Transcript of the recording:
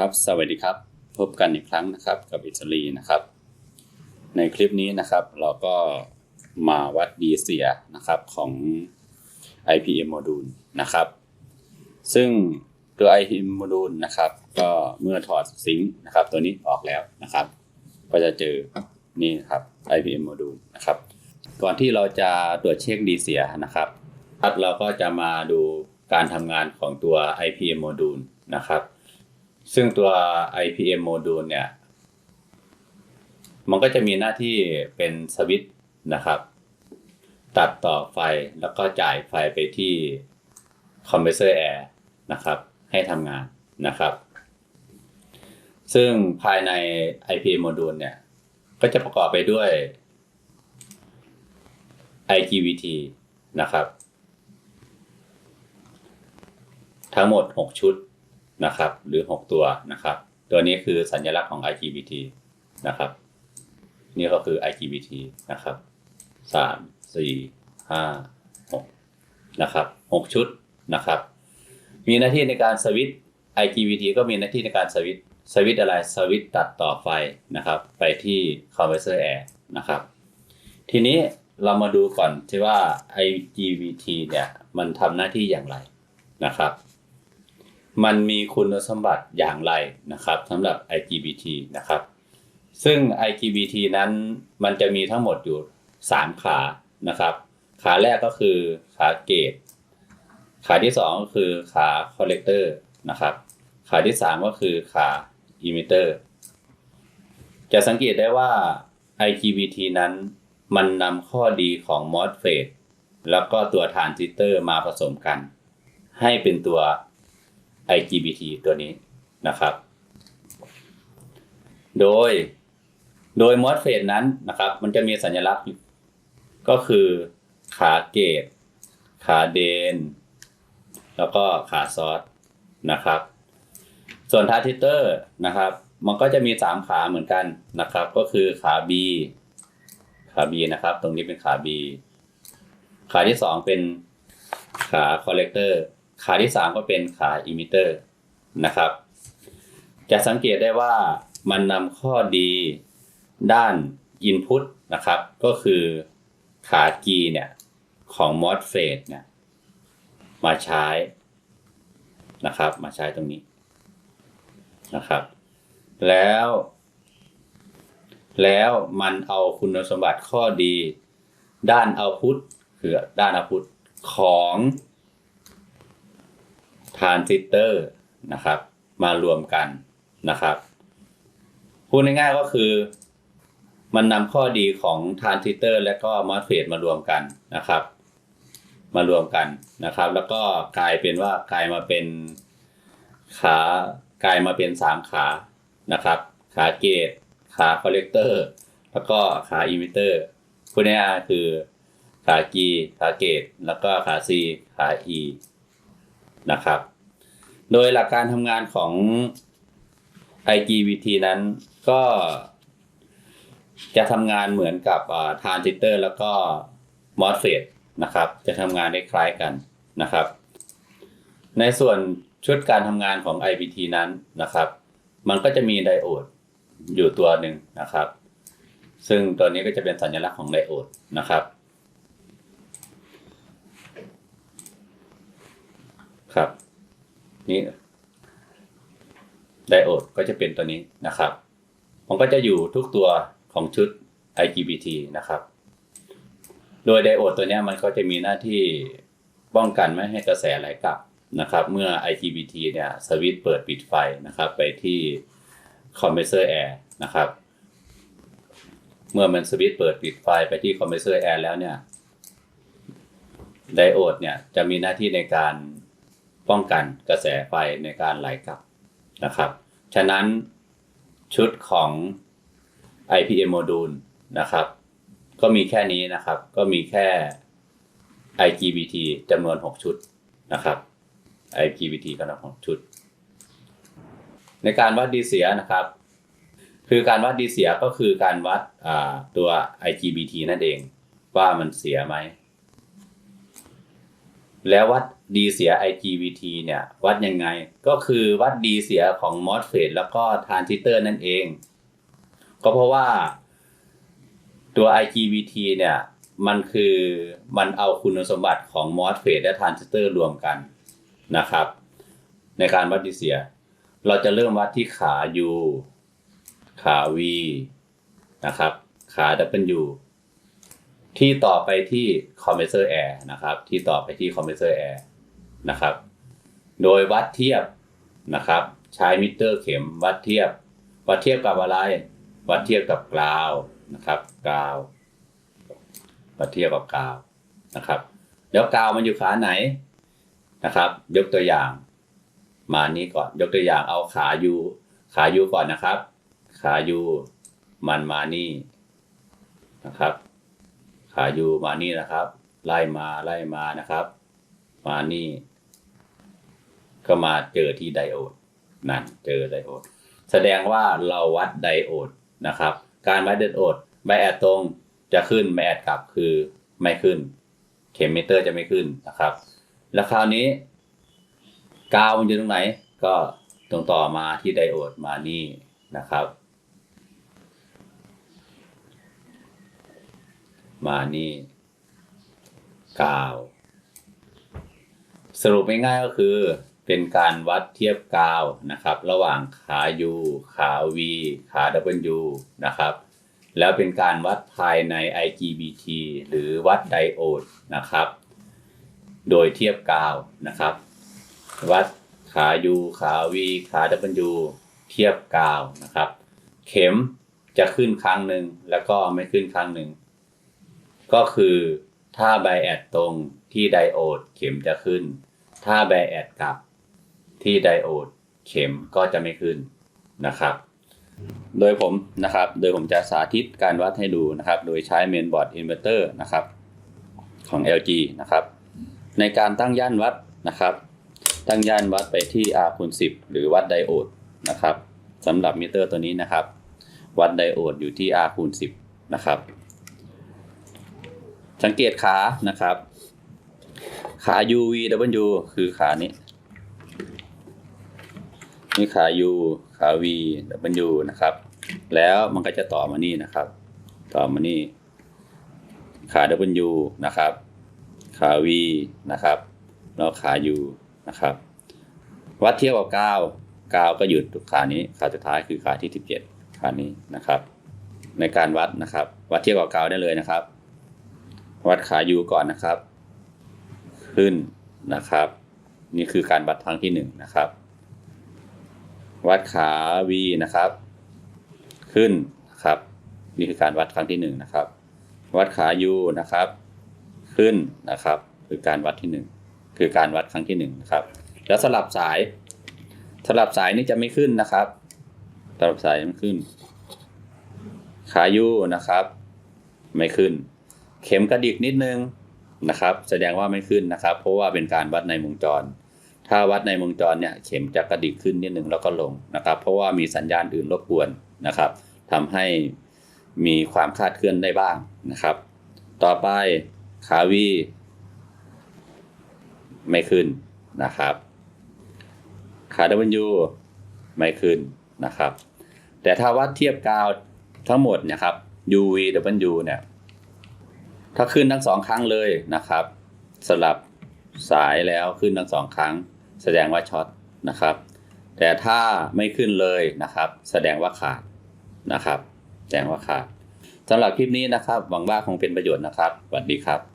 ครับสวัสดีครับ พบกันอีกครั้งนะครับกับอิตาลีนะครับ ในคลิปนี้นะครับ เราก็มาวัดดีเสียนะครับของ IPM module นะครับ ซึ่งตัว IPM module นะครับ ก็เมื่อถอดซิงค์นะครับ ตัวนี้ออกแล้วนะครับ ก็จะเจอนี่ครับ IPM module นะครับ ก่อนที่เราจะตรวจเช็คดีเสียนะครับครับเราก็จะมาดูการทำงานของตัว IPM module นะครับ ซึ่งตัว IPM module เนี่ย มันก็จะมีหน้าที่เป็นสวิตช์นะครับ ตัดต่อไฟแล้วก็จ่ายไฟไปที่คอมเพรสเซอร์แอร์นะครับ ให้ทำงานนะครับ ซึ่งภายใน IPM module เนี่ย ก็จะประกอบไปด้วย IGBT นะครับ ทั้งหมด 6 ชุด นะครับหรือ 6 ตัวนะครับ ตัวนี้คือสัญลักษณ์ของ IGBT นะครับ นี่ก็คือ IGBT นะครับสามสี่ห้าหกนะครับหกชุดนะครับ มีหน้าที่ในการสวิต IGBT ก็มีหน้าที่ในการสวิตสวิตอะไรสวิตตัดต่อไฟนะครับ ไปที่คอมเพรสเซอร์แอร์นะครับ ทีนี้เรามาดูก่อนที่ว่า IGBT เนี่ย มันทำหน้าที่อย่างไรนะครับ มันมีคุณสมบัติอย่างไรนะครับสำหรับ IGBT นะครับ ซึ่ง IGBT นั้นมันจะมีทั้งหมดอยู่ 3 ขานะครับ ขาแรกก็คือขาเกต ขาที่ 2 ก็คือขาคอลเลกเตอร์นะครับ ขาที่ 3 ก็คือขาอิมิเตอร์จะสังเกตได้ว่า IGBT นั้นมันนำข้อดีของ MOSFET แล้วก็ตัวทรานซิสเตอร์มาผสมกัน ให้เป็นตัว IGBT ตัวนี้นะครับ โดย โดย MOSFET นั้นนะครับ มันจะมีสัญลักษณ์ก็คือขาเกต ขาเดน แล้วก็ขาซอสนะครับ ส่วนทรานซิสเตอร์นะครับ มันก็จะมี3ขาเหมือนกันนะครับ ก็คือขา B ขา B นะครับ ตรงนี้เป็นขา B ขาที่2เป็นขาคอลเลกเตอร์ ขาที่ 3 ก็เป็นขาอิมิเตอร์นะครับ จะสังเกตได้ว่ามันนำข้อดีด้าน Input นะครับ ก็คือขา G เนี่ยของ MOSFET เนี่ยมาใช้นะครับ มาใช้ตรงนี้นะครับ แล้ว แล้วมันเอาคุณสมบัติข้อดี ด้านเอาพุทคือด้านเอาพุทของ ทรานซิสเตอร์นะครับ มารวมกันนะครับ พูดง่ายๆก็คือ มันนำข้อดีของทรานซิสเตอร์ และก็มอสเฟตมารวมกันนะครับ มารวมกันนะครับ แล้วก็กลายเป็นว่ากลายมาเป็นขากลายมาเป็นสามขานะครับ ขาเกตขาคอลเลกเตอร์ แล้วก็ขาอิมิเตอร์พูดง่ายๆคือขา G ขาเกตแล้วก็ขา C ขา E นะครับ โดยหลักการทำงานของ IGBT นั้นก็จะทำงานเหมือนกับทรานซิสเตอร์แล้วก็ MOSFET นะครับ จะทำงานได้คล้ายกันนะครับ ในส่วนชุดการทำงานของ IBT นั้นนะครับ มันก็จะมีไดโอดอยู่ตัวหนึ่งนะครับ ซึ่งตัวนี้ก็จะเป็นสัญลักษณ์ของไดโอดนะครับ ครับ นี่ไดโอดก็จะเป็นตัวนี้นะครับ มันก็จะอยู่ทุกตัวของชุด IGBT นะครับ โดยไดโอดตัวนี้มันก็จะมีหน้าที่ป้องกันไม่ให้กระแสไหลกลับนะครับ เมื่อ IGBT เนี่ยสวิตช์เปิดปิดไฟนะครับ ไปที่คอมเพรสเซอร์แอร์นะครับ เมื่อมันสวิตช์เปิดปิดไฟไปที่คอมเพรสเซอร์แอร์แล้วเนี่ยไดโอดเนี่ยจะมีหน้าที่ในการ ป้องกันกระแสไฟในการไหลกลับนะครับ ฉะนั้นชุดของ IPM module นะครับ ก็มีแค่นี้นะครับ ก็มีแค่ IGBT จำนวน 6 ชุดนะครับ IGBT จำนวน6ชุด ในการวัดดีเสียนะครับ คือการวัดดีเสียก็คือการวัดตัว IGBT นั่นเอง ว่ามันเสียไหม แล้ววัดดีเสีย IGBT เนี่ยวัดยังไง ก็คือวัดดีเสียของ MOSFET แล้วก็ทรานซิสเตอร์นั่นเอง ก็เพราะว่าตัว IGBT เนี่ยมันคือมันเอาคุณสมบัติของ MOSFET และทรานซิสเตอร์รวมกันนะครับ ในการวัดดีเสีย เราจะเริ่มวัดที่ขา U ขา V นะครับ ขา W ที่ต่อไปที่ compressor air นะครับ ที่ต่อไปที่ compressor air นะครับ โดยวัดเทียบนะครับ ใช้มิเตอร์เข็มวัดเทียบ วัดเทียบกับอะไร วัดเทียบกับกราวนะครับกราววัดเทียบกับกราวนะครับ แล้วกราวมันอยู่ขาไหนนะครับ ยกตัวอย่าง มานี้ก่อนยกตัวอย่างเอาขายูขายูก่อนนะครับ ขายูมันมานี่นะครับ ขายูมานี่นะครับ ไล่มาไล่มานะครับ มานี่ ก็มาเจอที่ไดโอดนั่นเจอไดโอด แสดงว่าเราวัดไดโอดนะครับ การวัดไดโอดไบแอดตรงจะขึ้นไบแอดกลับคือไม่ขึ้น เข็มมิเตอร์จะไม่ขึ้นนะครับ แล้วคราวนี้ กาวมันอยู่ตรงไหน ก็ตรงต่อมาที่ไดโอดมานี่นะครับ มานี่กาวสรุปง่ายๆก็คือเป็นการวัดเทียบกาวนะครับ ระหว่างขา U ขา V ขา W นะครับ แล้วเป็นการวัดภายใน IGBT หรือวัดไดโอดนะครับ โดยเทียบกาวนะครับ วัดขา U ขา V ขา W เทียบกาวนะครับ เข็มจะขึ้นครั้งหนึ่งแล้วก็ไม่ขึ้นครั้งหนึ่ง ก็คือถ้าไบแอดตรงที่ไดโอดเข็มจะขึ้น ถ้าไบแอดกลับที่ไดโอดเข็มก็จะไม่ขึ้นนะครับ โดยผมนะครับ โดยผมจะสาธิตการวัดให้ดูนะครับ โดยใช้เมนบอร์ดอินเวอร์เตอร์นะครับของ LG นะครับ ในการตั้งย่านวัดนะครับ ตั้งย่านวัดไปที่ R คูณ10 หรือวัดไดโอดนะครับสำหรับมิเตอร์ตัวนี้นะครับ วัดไดโอดอยู่ที่ R คูณ10 นะครับ สังเกตขานะครับ ขา UVW คือขานี้นี่ขา U ขา V W นะครับ แล้วมันก็จะต่อมานี่นะครับ ต่อมานี่ ขา W นะครับ ขา V นะครับ แล้วขา U นะครับ วัดเทียบกับกาวกาวก็หยุดขานี้ ขาสุดท้ายคือขาที่ 17 ขานี้นะครับ ในการวัดนะครับ วัดเทียบกับกาวได้เลยนะครับ วัดขา U ก่อนนะครับ ขึ้นนะครับ นี่คือการวัดครั้งที่หนึ่งนะครับ วัดขา V นะครับขึ้นนะครับนี่คือการวัดครั้งที่หนึ่งนะครับวัดขา U นะครับ ขึ้นนะครับ คือการวัดที่หนึ่งคือการวัดครั้งที่หนึ่งนะครับ แล้วสลับสาย สลับสายนี่จะไม่ขึ้นนะครับ สลับสายไม่ขึ้น ขา U นะครับ ไม่ขึ้น เข็มกระดิกนิดนึงนะครับ แสดงว่าไม่ขึ้นนะครับ เพราะว่าเป็นการวัดในวงจร ถ้าวัดในวงจรเนี่ยเข็มจะกระดิกขึ้นนิดนึงแล้วก็ลงนะครับ เพราะว่ามีสัญญาณอื่นรบกวนนะครับทำให้มีความคลาดเคลื่อนได้บ้างนะครับ ต่อไปขาวีไม่ขึ้นนะครับ ขา W ไม่ขึ้นนะครับ แต่ถ้าวัดเทียบกาวทั้งหมดเนะครับ UV W เนี่ย ถ้าขึ้นทั้งสองครั้งเลยนะครับ สลับสายแล้วขึ้นทั้งสองครั้ง แสดงว่าช็อตนะครับ แต่ถ้าไม่ขึ้นเลยนะครับ แสดงว่าขาดนะครับ แสดงว่าขาดสำหรับคลิปนี้นะครับ หวังว่าคงเป็นประโยชน์นะครับสวัสดีครับ